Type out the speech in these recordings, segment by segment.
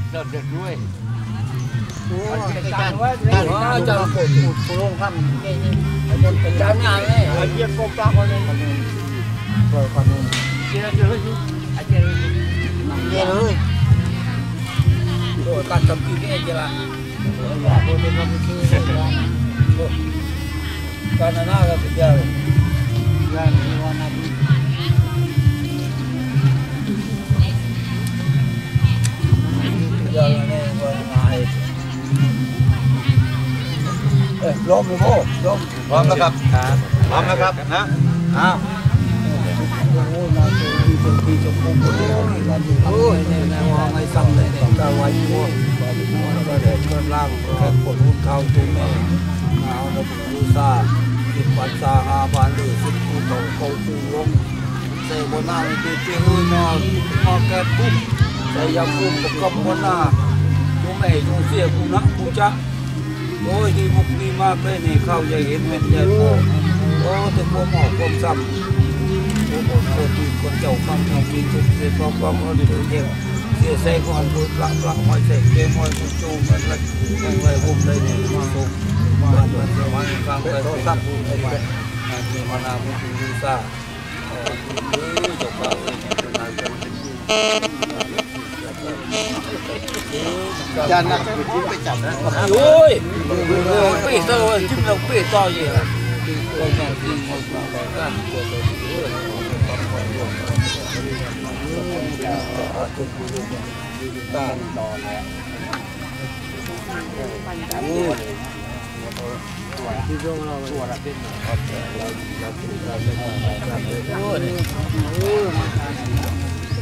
อาจารย์เดินเดินด้วยอาจารย์อาจารย์โคตรผู้ลงคำนี่นี่อาจารย์งานเลยอาเยี่ยมกบปากคนนึงคนนึงเปิดคนนึงเจริญเลยอาจารย์เยี่ยเลยโอ้การทำกินนี่จะละอย่าพูดเป็นคำที่การน่าก็เป็นยาวงานนี้วันนั้นยาวเนี่ยวันไหน ล้มหรือโม่ล้มพร้อมแล้วครับพร้อมแล้วครับนะอ้าวโอ้ยมาเจอที่เป็นที่ชมพูคนเดียวนี่วันนี้โอ้ยเนี่ยนะมองไอ้ซำเลยเนี่ยก็ไว้ม่วงม่วงก็เด็กก็ล่างก็ปวดหัวเข่าตุ้งแม่เอาแล้วผมดูซาสิบปันซาอาบานหรือสิบผู้โตเขาตู้ลงใส่บนหน้าไม่ตีเตี้ยหื้อนอนมอแกปุ๊บใส่ยาปุ๊บกับกับบนหน้าจุ่มแม่จุ่มเสียกูนะกูจะโอ้ยดีมุกดีมาหญ่เห็นเม็ดใหญ่โตโอ้แกหมอพวกซ้ำโอ้โหโคตรคนเจ้าฟังทำกินทุกเสียความความเอาดีเดียวเสียใส่ก่อนพูดละละหอยใส่เกมหอยคุณโจมันละมันเลยอุ้มเลยเนี่ยมาส่งมาเดินเดินวันกลางไป ตั้งผู้ให้ไปมีมานามุตุซาเออจบแล้วเป็นนายเป็นอาจารย์นักไปทิ้งไปจับนะโอ้ยเปี้ยต่อจิ้มเราเปี้ยต่อยี่ละก็ยังกินหมดแล้วกันตัวตัวตาต่อแล้วที่ตรงเราตัวล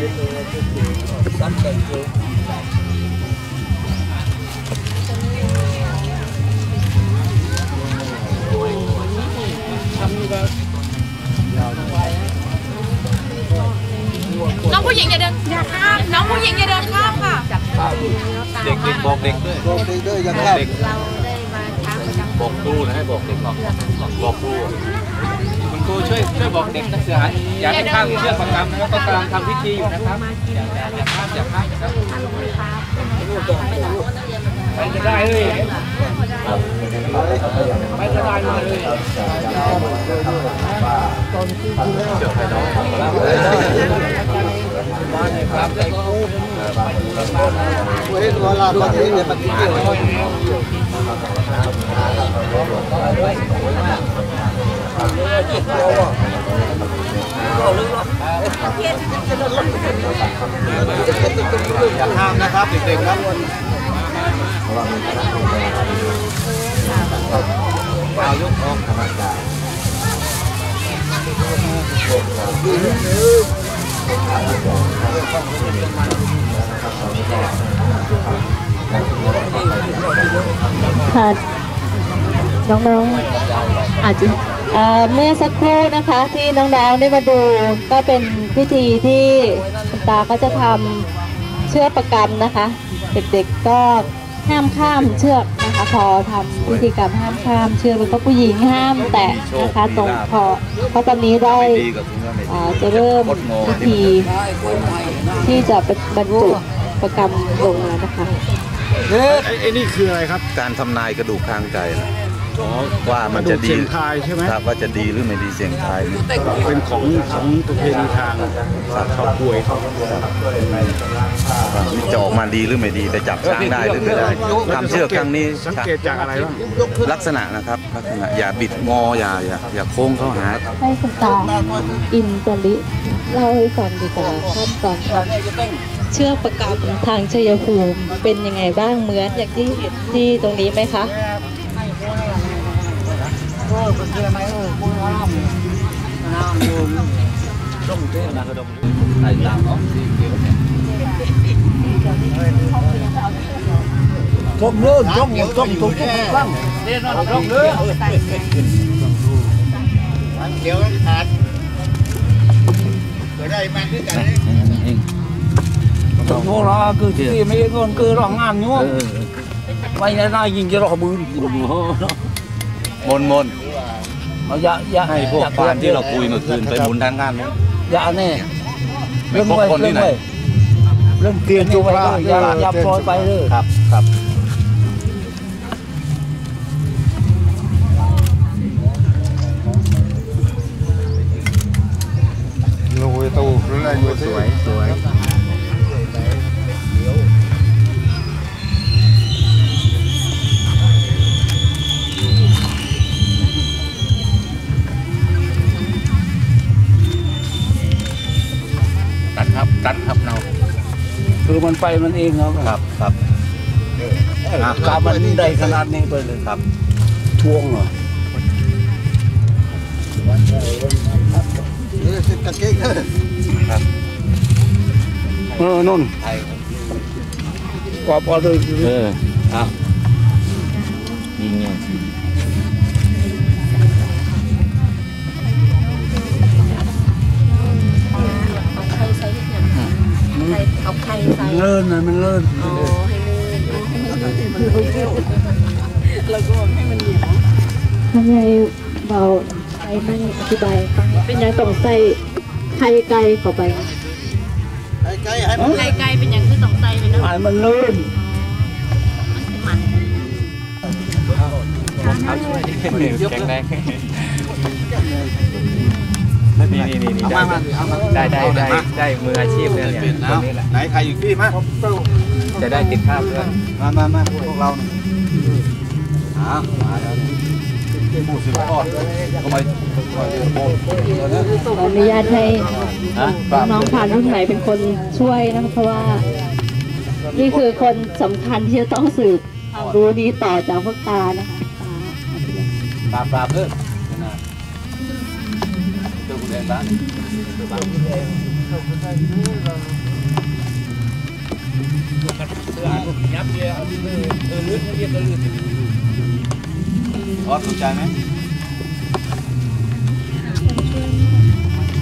นี้ครั้งนี้ยังไม่เจอทุกทีซ้ำกันเจอน้องผู้หญิงอย่าเดินอย่าข้ามน้องผู้หญิงอย่าเดินข้ามค่ะ เด็กเด็กบอกเด็กด้วยบอกเด้อยังครับเด็กเราได้มาช้าประจำบอกครูนะให้บอกเด็กบอกบอกครูคุณค รูช่วยช่วยบอกเด็กนักศึกษาอย่าให้ข้ามเชือกประกำนะครับก็กำลังทำพิธีอยู่นะครับอย่าอย่าข้ามอย่าข้ามนะครับไปจะได้เลยไปจะได้มาเลยเชือกไปน้องมาในครับใจกูเฮ้ยตัวลาตัวนี้เนี่ยปฏิเดียว อย่าห้ามนะครับเด็กๆครับเอายกออกค่ะน้องๆอาจจะ เอ่อเมื่อสักครู่นะคะที่น้องๆได้มาดูก็เป็นพิธีที่คุณตาก็จะทำเชือกประกำนะคะ เด็กๆก็ห้ามข้ามเชือกนะคะพอทำพิธีกรรมห้ามข้ามเชือกแล้วก็ผู้หญิงห้ามแตะนะคะตรงคอเพราะตอนนี้ได้ไม่ดีกับคุณว่าไม่ดีอ่าจะเริ่มพิธีที่จะบรรจุประกำลงมานะคะไอ้นี่คืออะไรครับการทำนายกระดูกทางใจนะ ว่ามันจะดีกระดูกเสี่ยงทายใช่ไหมครับว่าจะดีหรือไม่ดีเสียงทายนะเป็นของของประเพณีทางชาวป่วยเขาว่านี่จะออกมาดีหรือไม่ดีแต่จับช้างได้หรือไม่ได้ทำเชือกครั้งนี้สังเกตจากอะไรบ้างลักษณะนะครับลักษณะอย่าบิดงออย่าอย่าอย่าโค้งเข้าหาให้คุณตาอินตลิเล่าให้ฟังดีกว่าขั้นตอนทเชือกประกำทางชัยภูมิเป็นยังไงบ้างเหมือนอย่างที่เห็นที่ตรงนี้ไหมคะ เออเป็นอะไรเออคุณน้ำน้ำอยู่ต้องเต้นนาคดมใส่ตามเนาะสีเขียวเนี่ยชมเลื่อนชมชม มาด้วยกันเลยทุกโมงละคือที่ไม่ก่อนคือร้องงานอยู่ไว้ในหน้ายิงจะรอมือมนมนเอาอย่าอย่าให้พวกฟานที่เราคุยเมื่อคืนไปหมุนทางงานมั้งอย่าแน่ไม่พบคนที่ไหนเรื่องเตียนจูไปเลยอย่าอย่าปล่อยไปเลยครับครับลุยตูรู้อะไรอยู่สวยสวย มันไปมันเองเนาะครับครับกามันได้ขนาดนี้ไปเลยครับทวงเหรอนี่สิกางเกงเลยเออนุ่นไทยครับกว่าพอเลยเออเอายิงเนี่ยเไข่ใส่เลื่อนนะมันเลื่อนอ๋อให้ลื่นทำไมเบาไปไม่อธิบายฟังเป็นยังต้องใส่ไข่ไก่เข้าไปไอ้ไก่ให้มันไข่ไก่เป็นอย่างคือต้องใส่ไปเนาะไอ้มันเลื่อนมันเอาช่วยดิแข็งแรง นี่นี่นี่ได้ได้ได้ได้มืออาชีพเนี่ยเนี่ยคนนี้แหละไหนใครอยู่ที่มาจะได้ติดภาพด้วยมามามาพวกเราอ้าวมาแล้วผู้สืบทอดทำไมขออนุญาตให้ฮะน้องๆผ่านรุ่นใหม่เป็นคนช่วยนะคะเพราะว่า นี่คือคนสำคัญที่จะต้องสืบความรู้นี้ต่อจากพวกตานะคะตาปราบปราบเพิ่มนะเจอคุณแดนบ้านยับเยียเออลื่นเรียบลื่นออสสนใจไหม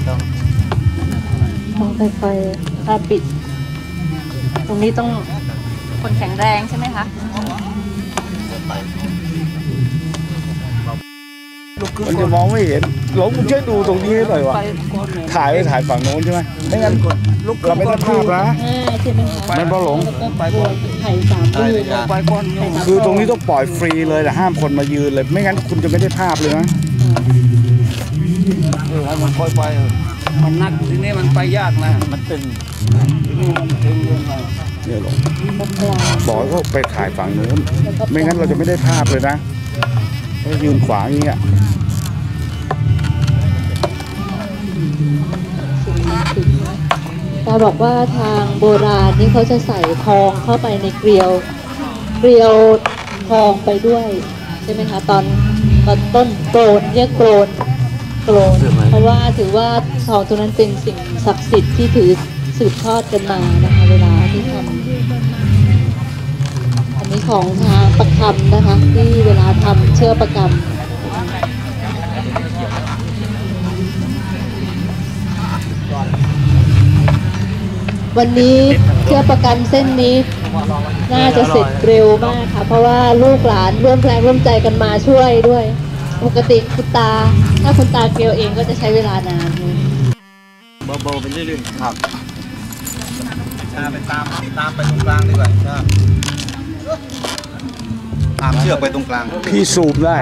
ต้องค่อยๆถ้าปิด ตรงนี้ต้องคนแข็งแรงใช่ไหมคะ มันจะมองไม่เห็นหลงมึงช่วยดูตรงนี้ให้หน่อยวะไปก่อนเนี่ยถ่ายไปถ่ายฝั่งโน้นใช่ไหมไม่งั้นลุกเราไม่ได้ภาพนะห้าใช่ไหมคะมันบ่หลงแล้วก็บวกไข่สามลูกไปก่อนเนี่ยคือตรงนี้ต้องปล่อยฟรีเลยแต่ห้ามคนมายืนเลย ไม่งั้นคุณจะไม่ได้ภาพเลยนะเออให้มันค่อยไปเออมันนักทีนี้มันไปยากนะ มันตึงทีนี้มันตึงเรื่องอะไรเนี่ยหลงตรงกลางบอกให้เขาไปถ่ายฝั่งโน้นแล้วก็ไม่งั้นเราจะไม่ได้ภาพเลยนะเขา ยืนขวางอย่างเงี้ยตาบอกว่าทางโบราณนี่เขาจะใส่ทองเข้าไปในเกลียว เกลียวทองไปด้วย ใช่ไหมคะตอนตอนต้นโกรนเรียกโกรนโกรนเพราะว่าถือว่าทองตัวนั้นเป็นสิ่งศักดิ์สิทธิ์ที่ถือสืบทอดกันมานะคะเวลาที่ทำอั นนี้ของทางประคำนะคะ ที่เวลาทำเชือกประกำวันนี้เชือกประกันเส้นนี้ น่าจะเสร็จเร็วมากค่ะ เพราะว่าลูกหลานร่วมแรงร่วมใจกันมาช่วยด้วย ปกติคุณตา ถ้าคุณตาเกลียวเองก็จะใช้เวลานานเบาๆไปเรื่อยๆครับชาไปตามตามไปตรงกลางดีกว่าชา ตามเชือกไปตรงกลาง พี่ซูมได้